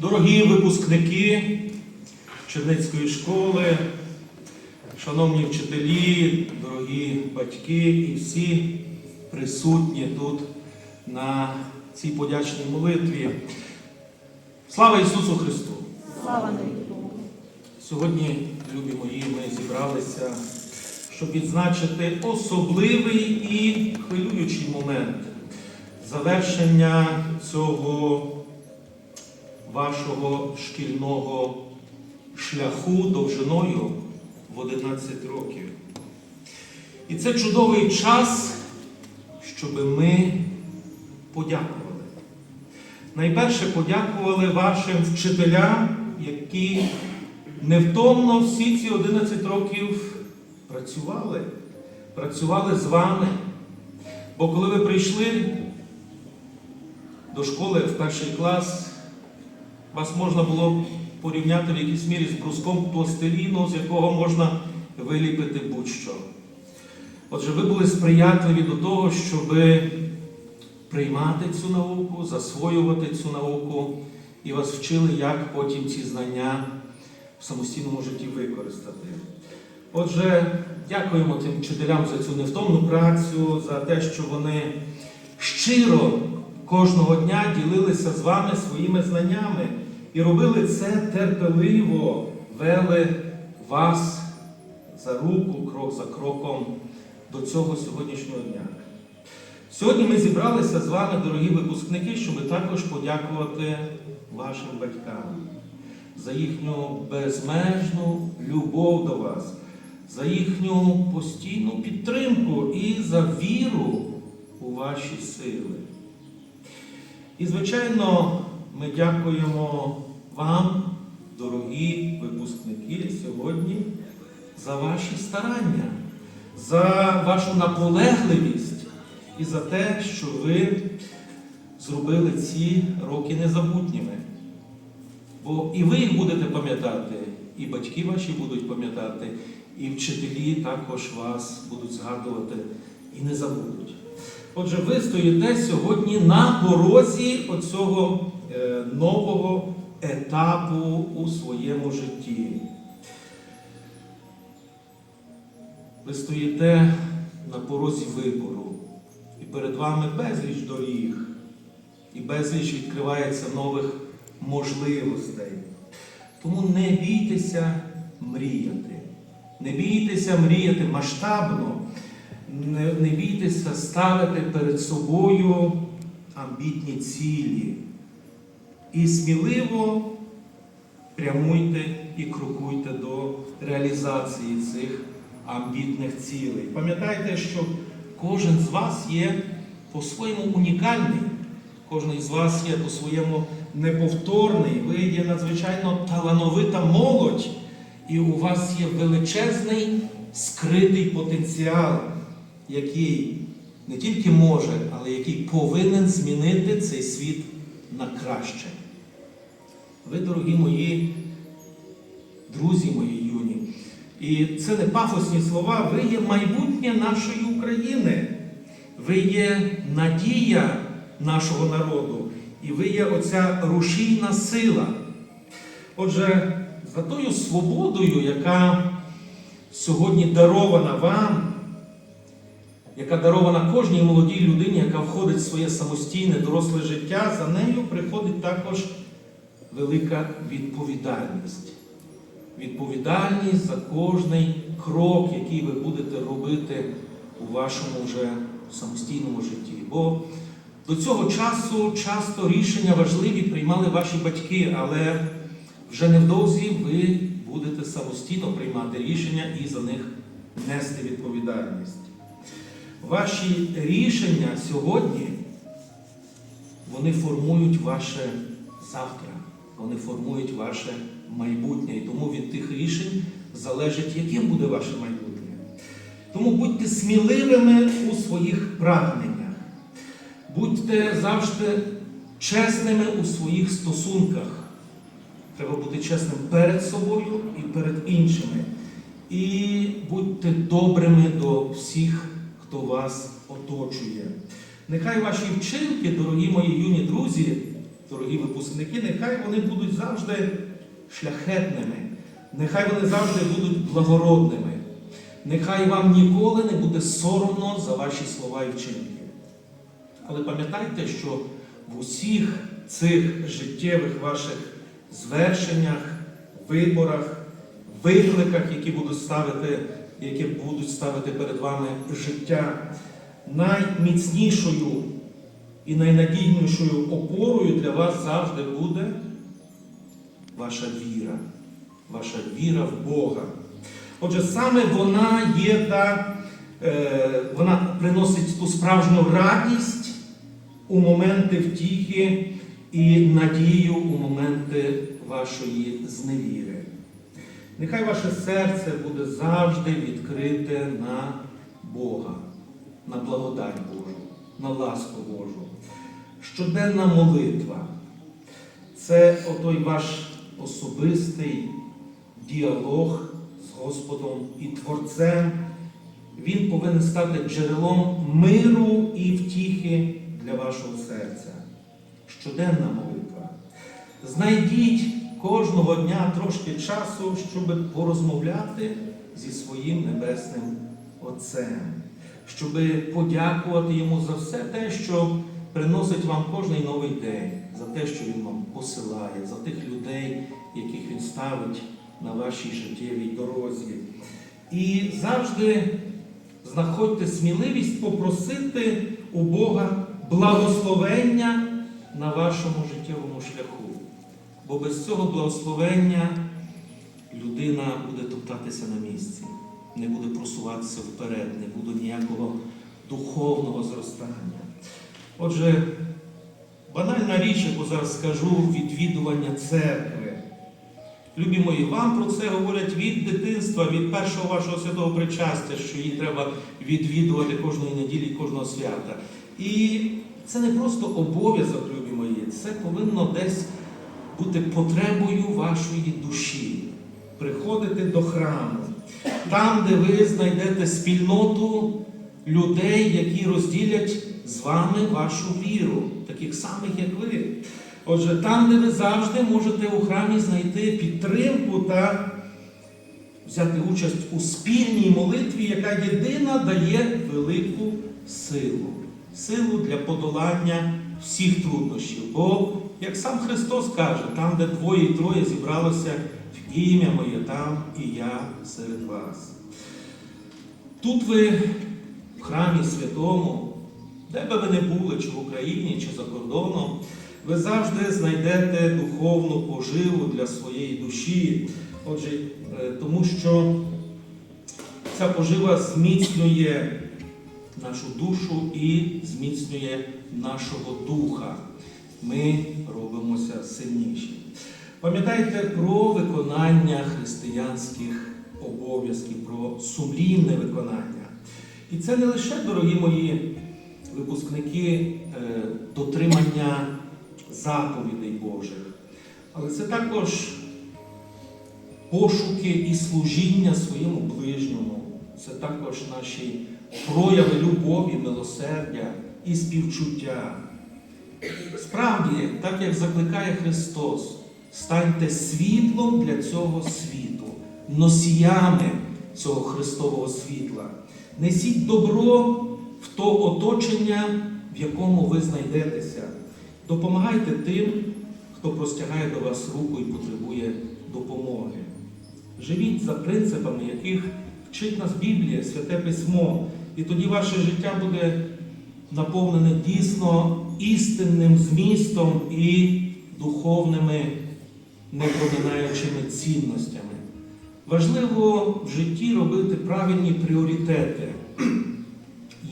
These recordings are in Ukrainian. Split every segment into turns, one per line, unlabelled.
Дорогі випускники Черницької школи, шановні вчителі, дорогі батьки і всі присутні тут на цій подячній молитві. Слава Ісусу Христу!
Слава Богу.
Сьогодні, любі мої, ми зібралися, щоб відзначити особливий і хвилюючий момент завершення цього вашого шкільного шляху довжиною в 11 років. І це чудовий час, щоб ми подякували. Найперше подякували вашим вчителям, які невтомно всі ці 11 років працювали, працювали з вами. Бо коли ви прийшли до школи в перший клас, вас можна було порівняти в якійсь мірі з бруском пластиліну, з якого можна виліпити будь-що. Отже, ви були сприятливі до того, щоб приймати цю науку, засвоювати цю науку, і вас вчили, як потім ці знання в самостійному житті використати. Отже, дякуємо тим вчителям за цю невтомну працю, за те, що вони щиро кожного дня ділилися з вами своїми знаннями і робили це терпеливо, вели вас за руку, крок за кроком до цього сьогоднішнього дня. Сьогодні ми зібралися з вами, дорогі випускники, щоб також подякувати вашим батькам за їхню безмежну любов до вас, за їхню постійну підтримку і за віру у ваші сили. І, звичайно, ми дякуємо вам, дорогі випускники, сьогодні за ваші старання, за вашу наполегливість і за те, що ви зробили ці роки незабутніми. Бо і ви їх будете пам'ятати, і батьки ваші будуть пам'ятати, і вчителі також вас будуть згадувати і не забудуть. Отже, ви стоїте сьогодні на порозі оцього нового етапу у своєму житті. Ви стоїте на порозі вибору, і перед вами безліч доріг, і безліч відкривається нових можливостей. Тому не бійтеся мріяти. Не бійтеся мріяти масштабно, не, не бійтеся ставити перед собою амбітні цілі. І сміливо прямуйте і крокуйте до реалізації цих амбітних цілей. Пам'ятайте, що кожен з вас є по-своєму унікальний, кожен з вас є по-своєму неповторний, ви є надзвичайно талановита молодь, і у вас є величезний скритий потенціал, який не тільки може, але який повинен змінити цей світ на краще. Ви, дорогі мої друзі мої юні, і це не пафосні слова, ви є майбутнє нашої України. Ви є надія нашого народу. І ви є оця рушійна сила. Отже, за тою свободою, яка сьогодні дарована вам, яка дарована кожній молодій людині, яка входить в своє самостійне доросле життя, за нею приходить також велика відповідальність. Відповідальність за кожний крок, який ви будете робити у вашому вже самостійному житті. Бо до цього часу часто рішення важливі приймали ваші батьки, але вже невдовзі ви будете самостійно приймати рішення і за них нести відповідальність. Ваші рішення сьогодні вони формують ваше завтра, вони формують ваше майбутнє. І тому від тих рішень залежить, яким буде ваше майбутнє. Тому будьте сміливими у своїх прагненнях. Будьте завжди чесними у своїх стосунках. Треба бути чесним перед собою і перед іншими. І будьте добрими до всіх, хто вас оточує. Нехай ваші вчинки, дорогі мої юні друзі, дорогі випускники, нехай вони будуть завжди шляхетними, нехай вони завжди будуть благородними. Нехай вам ніколи не буде соромно за ваші слова і вчинки. Але пам'ятайте, що в усіх цих життєвих ваших звершеннях, виборах, викликах, які будуть ставити, які будуть ставити перед вами життя, найміцнішою і найнадійнішою опорою для вас завжди буде ваша віра, ваша віра в Бога. Отже, саме вона є та, е, вона приносить ту справжню радість у моменти втіхи і надію у моменти вашої зневіри. Нехай ваше серце буде завжди відкрите на Бога, на благодать Божу, на ласку Божу. Щоденна молитва це отой ваш особистий діалог з Господом і Творцем. Він повинен стати джерелом миру і втіхи для вашого серця. Щоденна молитва. Знайдіть кожного дня трошки часу, щоб порозмовляти зі своїм небесним Отцем, щоб подякувати йому за все те, що приносить вам кожний новий день, за те, що він вам посилає, за тих людей, яких він ставить на вашій життєвій дорозі. І завжди знаходьте сміливість попросити у Бога благословення на вашому життєвому шляху. Бо без цього благословення людина буде топтатися на місці, не буде просуватися вперед, не буде ніякого духовного зростання. Отже, банальна річ, яку зараз скажу, відвідування церкви. Любі мої, вам про це говорять від дитинства, від першого вашого святого причастя, що її треба відвідувати кожної неділі, кожного свята. І це не просто обов'язок, любі мої, це повинно десь бути потребою вашої душі. Приходити до храму, там, де ви знайдете спільноту людей, які розділять з вами вашу віру, таких самих, як ви. Отже, там, де ви завжди можете у храмі знайти підтримку та взяти участь у спільній молитві, яка єдина дає велику силу. Силу для подолання всіх труднощів. Бо, як сам Христос каже, там, де двоє і троє зібралося в ім'я моє, там і я серед вас. Тут ви в храмі святому, де би ви не були, чи в Україні, чи за кордоном, ви завжди знайдете духовну поживу для своєї душі. Отже, е, тому що ця пожива зміцнює нашу душу і зміцнює нашого духа. Ми робимося сильніші. Пам'ятайте про виконання християнських обов'язків, про сумлінне виконання. І це не лише, дорогі мої випускники, е, дотримання заповідей Божих, але це також пошуки і служіння своєму ближньому. Це також наші прояви любові, милосердя і співчуття. Справді, так як закликає Христос, станьте світлом для цього світу, носіями цього Христового світла. Несіть добро в то оточення, в якому ви знайдетеся. Допомагайте тим, хто простягає до вас руку і потребує допомоги. Живіть за принципами, яких вчить нас Біблія, Святе Письмо, і тоді ваше життя буде наповнене дійсно істинним змістом і духовними непроминаючими цінностями. Важливо в житті робити правильні пріоритети.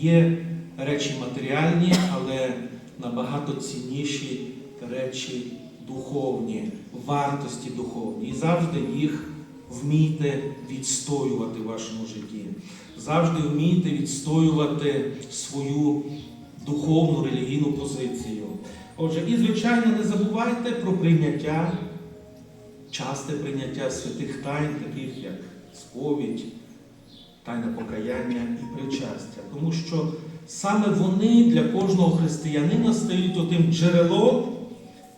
Є речі матеріальні, але набагато цінніші речі духовні, вартості духовні. І завжди їх вмійте відстоювати в вашому житті. Завжди вмійте відстоювати свою духовну релігійну позицію. Отже, і, звичайно, не забувайте про прийняття, часте прийняття святих тайн, таких як сповідь, тайне покаяння і причастя. Тому що саме вони для кожного християнина стають отим джерелом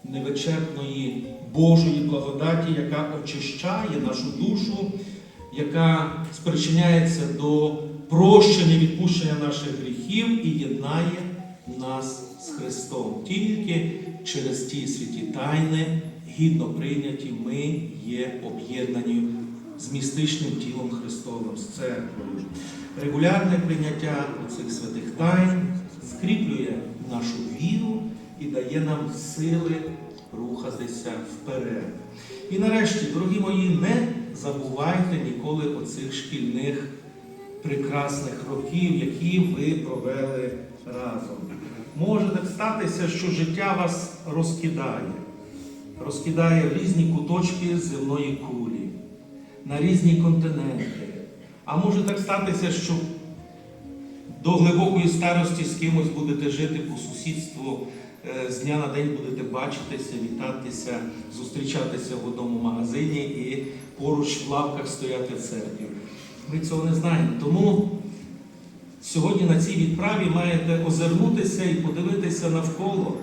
невичерпної Божої благодаті, яка очищає нашу душу, яка спричиняється до прощення, відпущення наших гріхів і єднає нас з Христом. Тільки через ті святі тайни, гідно прийняті, ми є об'єднані з містичним тілом Христовим, з церквою. Регулярне прийняття цих святих тайн скріплює нашу віру і дає нам сили рухатися вперед. І нарешті, дорогі мої, не забувайте ніколи оцих шкільних прекрасних років, які ви провели разом. Може так статися, що життя вас розкидає, розкидає в різні куточки земної кулі, на різні континенти. А може так статися, що до глибокої старості з кимось будете жити по сусідству, е, з дня на день будете бачитися, вітатися, зустрічатися в одному магазині і поруч в лавках стояти в церкві. Ми цього не знаємо. Тому сьогодні на цій відправі маєте озирнутися і подивитися навколо,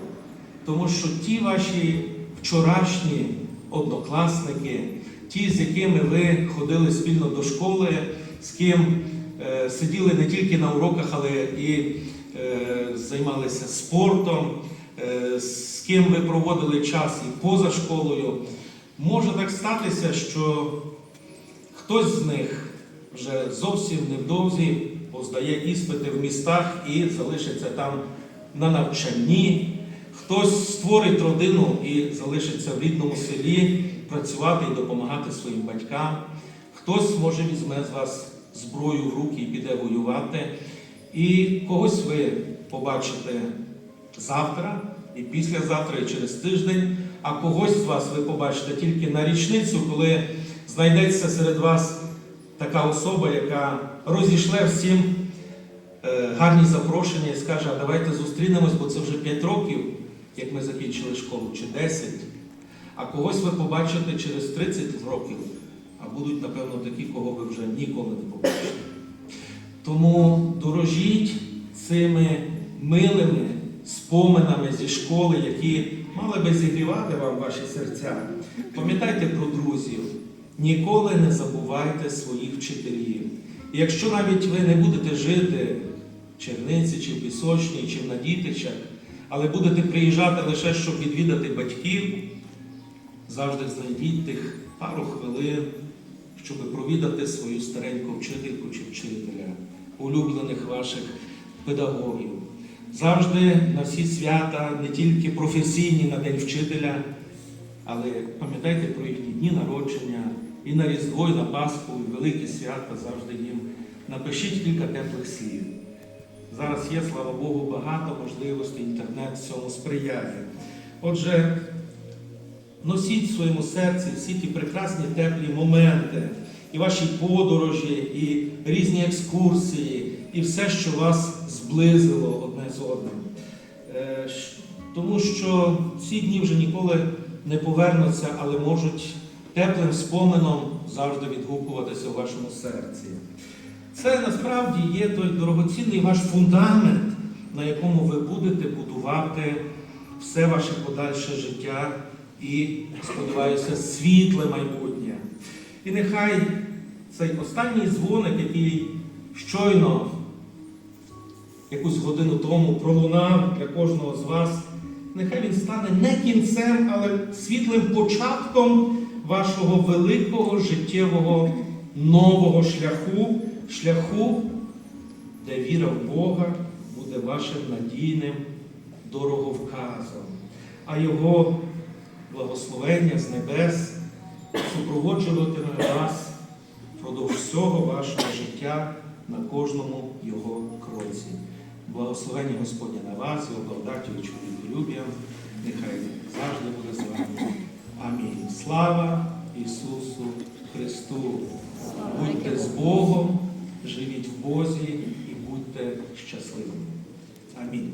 тому що ті ваші вчорашні однокласники, ті, з якими ви ходили спільно до школи, з ким е, сиділи не тільки на уроках, але і е, займалися спортом, е, з ким ви проводили час і поза школою. Може так статися, що хтось з них вже зовсім невдовзі поздає іспити в містах і залишиться там на навчанні. Хтось створить родину і залишиться в рідному селі працювати і допомагати своїм батькам. Хтось, може, візьме з вас зброю в руки і піде воювати. І когось ви побачите завтра, і післязавтра, і через тиждень, а когось з вас ви побачите тільки на річницю, коли знайдеться серед вас така особа, яка розійшле всім е, гарні запрошення і скаже, а давайте зустрінемось, бо це вже 5 років, як ми закінчили школу, чи 10. А когось ви побачите через 30 років, а будуть, напевно, такі, кого ви вже ніколи не побачите. Тому дорожіть цими милими споминами зі школи, які мали би зігрівати вам ваші серця. Пам'ятайте про друзів, ніколи не забувайте своїх вчителів. І якщо навіть ви не будете жити в Черниці, чи в Пісочній, чи в Надітичах, але будете приїжджати лише, щоб відвідати батьків, завжди знайдіть тих пару хвилин, щоб провідати свою стареньку вчительку чи вчителя, улюблених ваших педагогів. Завжди на всі свята, не тільки професійні на День вчителя, але пам'ятайте про їхні дні народження, і на Різдво, і на Пасху, і великі свята завжди їм. Напишіть кілька теплих слів. Зараз є, слава Богу, багато можливостей, інтернет цьому сприяє. Отже, носіть в своєму серці всі ті прекрасні теплі моменти, і ваші подорожі, і різні екскурсії, і все, що вас зблизило одне з одним. Е, Тому що ці дні вже ніколи не повернуться, але можуть теплим спомином завжди відгукуватися у вашому серці. Це насправді є той дорогоцінний ваш фундамент, на якому ви будете будувати все ваше подальше життя і, сподіваюся, світле майбутнє. І нехай цей останній дзвоник, який щойно якусь годину тому пролунав для кожного з вас, нехай він стане не кінцем, але світлим початком вашого великого життєвого нового шляху, шляху, де віра в Бога буде вашим надійним дороговказом, а Його благословення з небес супроводжуватиме вас впродовж всього вашого життя на кожному його кроці. Благословення Господня на вас, його благодаттю і чоловіколюб'ям, нехай завжди буде з вами. Амінь. Слава Ісусу Христу! Будьте з Богом, живіть в Бозі і будьте щасливими. Амінь.